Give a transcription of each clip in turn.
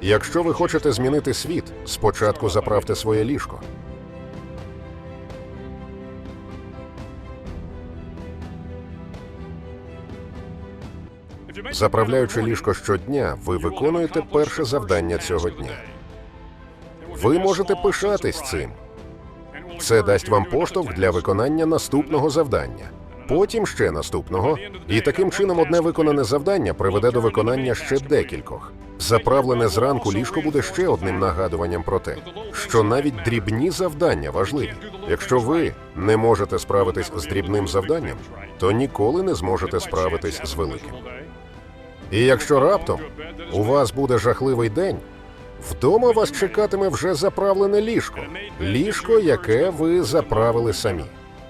Якщо ви хочете змінити світ, спочатку заправте своє ліжко. Заправляючи ліжко щодня, ви виконуєте перше завдання цього дня. Ви можете пишатись цим. Це дасть вам поштовх для виконання наступного завдання, потім ще наступного, і таким чином одне виконане завдання приведе до виконання ще декількох. Заправлене зранку ліжко буде ще одним нагадуванням про те, що навіть дрібні завдання важливі. Якщо ви не можете справитись з дрібним завданням, то ніколи не зможете справитись з великим. І якщо раптом у вас буде жахливий день, вдома вас чекатиме вже заправлене ліжко, ліжко, яке ви заправили самі.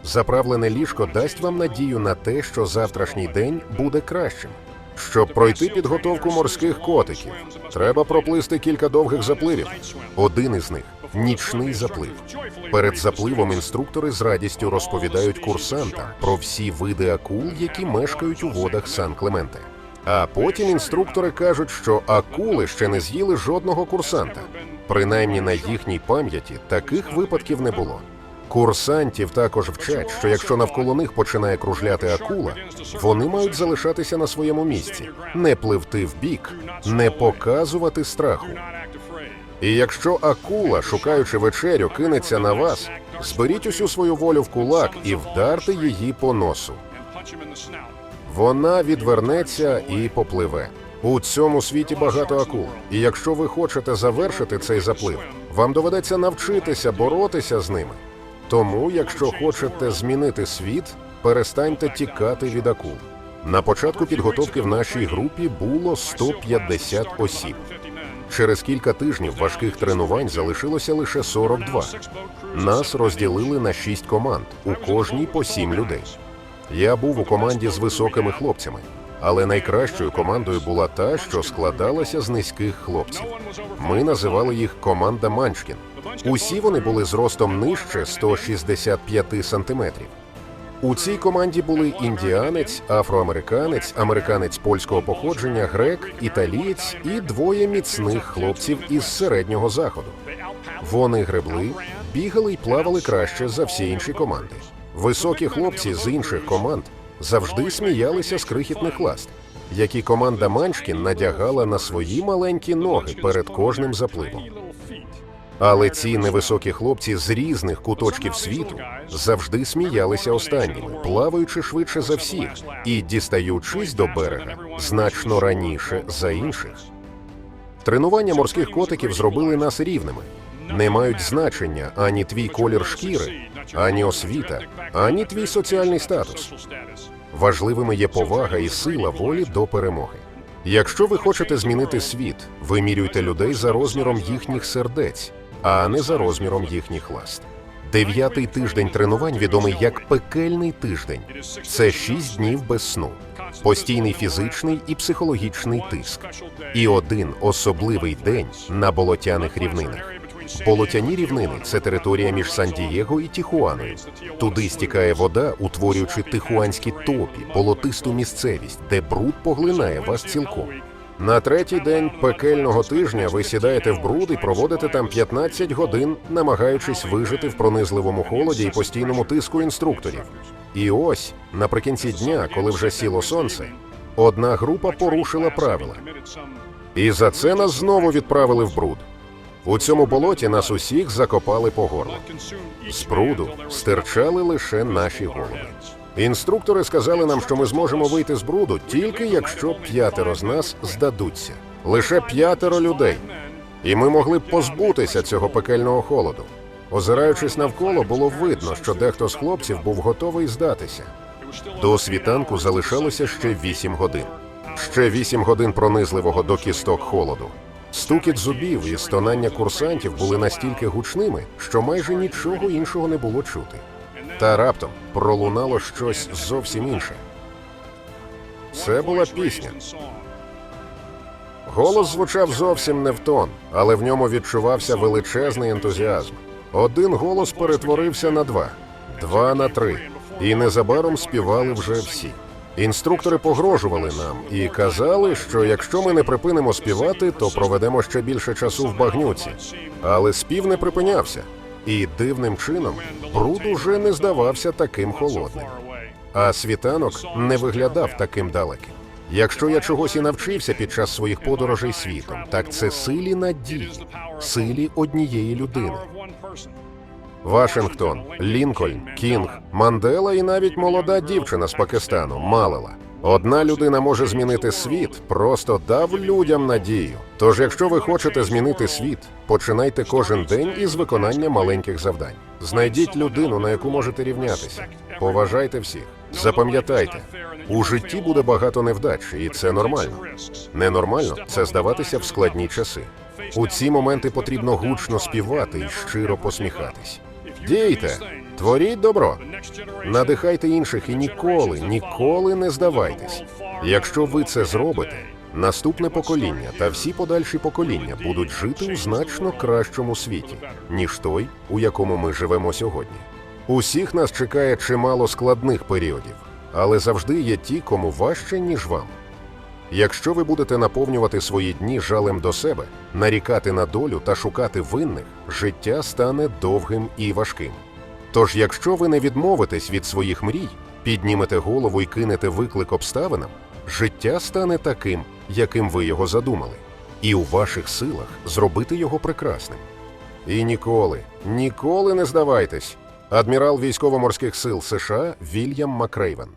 Заправлене ліжко дасть вам надію на те, що завтрашній день буде кращим. Щоб пройти підготовку морських котиків, треба проплисти кілька довгих запливів. Один із них нічний заплив. Перед запливом інструктори з радістю розповідають курсантам про всі види акул, які мешкають у водах Сан-Клементе. А потім інструктори кажуть, що акули ще не з'їли жодного курсанта. Принаймні на їхній пам'яті таких випадків не було. Курсантів також вчать, що якщо навколо них починає кружляти акула, вони мають залишатися на своєму місці, не пливти вбік, не показувати страху. І якщо акула, шукаючи вечерю, кинеться на вас, зберіть усю свою волю в кулак і вдарте її по носу. Вона відвернеться і попливе. У цьому світі багато акул. І якщо ви хочете завершити цей заплив, вам доведеться навчитися боротися з ними. Тому, якщо хочете змінити світ, перестаньте тікати від акул. На початку підготовки в нашій групі було 150 осіб. Через кілька тижнів важких тренувань залишилося лише 42. Нас розділили на 6 команд, у кожній по 7 людей. Я був у команді з високими хлопцями, але найкращою командою була та, що складалася з низьких хлопців. Ми називали їх команда Манчкін. Усі вони були зростом нижче 165 сантиметрів. У цій команді були індіанець, афроамериканець, американець польського походження, грек, італієць і двоє міцних хлопців із середнього заходу. Вони гребли, бігали й плавали краще за всі інші команди. Високі хлопці з інших команд завжди сміялися з крихітних ласт, які команда Манчкін надягала на свої маленькі ноги перед кожним запливом. Але ці невисокі хлопці з різних куточків світу завжди сміялися останніми, плаваючи швидше за всіх і дістаючись до берега значно раніше за інших. Тренування морських котиків зробили нас рівними. Не мають значення ані твій колір шкіри, ані освіта, ані твій соціальний статус. Важливими є повага і сила волі до перемоги. Якщо ви хочете змінити світ, вимірюйте людей за розміром їхніх сердець, а не за розміром їхніх ласт. Дев'ятий тиждень тренувань відомий як пекельний тиждень. Це шість днів без сну, постійний фізичний і психологічний тиск, і один особливий день на болотяних рівнинах. Болотяні рівнини це територія між Сан-Дієго і Тіхуаною. Туди стікає вода, утворюючи тихуанські топі, болотисту місцевість, де бруд поглинає вас цілком. На третій день пекельного тижня ви сідаєте в бруд і проводите там 15 годин, намагаючись вижити в пронизливому холоді і постійному тиску інструкторів. І ось наприкінці дня, коли вже сіло сонце, одна група порушила правила. І за це нас знову відправили в бруд. У цьому болоті нас усіх закопали по горло. З пруду стирчали лише наші голови. Інструктори сказали нам, що ми зможемо вийти з бруду тільки якщо п'ятеро з нас здадуться. Лише п'ятеро людей. І ми могли б позбутися цього пекельного холоду. Озираючись навколо, було видно, що дехто з хлопців був готовий здатися. До світанку залишалося ще вісім годин. Ще вісім годин пронизливого до кісток холоду. Стукіт зубів і стонання курсантів були настільки гучними, що майже нічого іншого не було чути. Та раптом пролунало щось зовсім інше. Це була пісня. Голос звучав зовсім не в тон, але в ньому відчувався величезний ентузіазм. Один голос перетворився на два, два на три, і незабаром співали вже всі. Інструктори погрожували нам і казали, що якщо ми не припинимо співати, то проведемо ще більше часу в багнюці. Але спів не припинявся, і дивним чином бруд уже не здавався таким холодним. А світанок не виглядав таким далеким. Якщо я чогось і навчився під час своїх подорожей світом, так це силі надії, силі однієї людини. Вашингтон, Лінкольн, Кінг, Мандела і навіть молода дівчина з Пакистану Малела. Одна людина може змінити світ, просто дав людям надію. Тож, якщо ви хочете змінити світ, починайте кожен день із виконання маленьких завдань. Знайдіть людину, на яку можете рівнятися. Поважайте всіх. Запам'ятайте, у житті буде багато невдач, і це нормально. Ненормально це здаватися в складні часи. У ці моменти потрібно гучно співати і щиро посміхатись. Дійте, творіть добро, надихайте інших і ніколи, ніколи не здавайтесь. Якщо ви це зробите, наступне покоління та всі подальші покоління будуть жити у значно кращому світі, ніж той, у якому ми живемо сьогодні. Усіх нас чекає чимало складних періодів, але завжди є ті, кому важче, ніж вам. Якщо ви будете наповнювати свої дні жалем до себе, нарікати на долю та шукати винних, життя стане довгим і важким. Тож, якщо ви не відмовитесь від своїх мрій, піднімете голову і кинете виклик обставинам, життя стане таким, яким ви його задумали, і у ваших силах зробити його прекрасним. І ніколи, ніколи не здавайтесь. Адмірал військово-морських сил США Вільям Макрейвен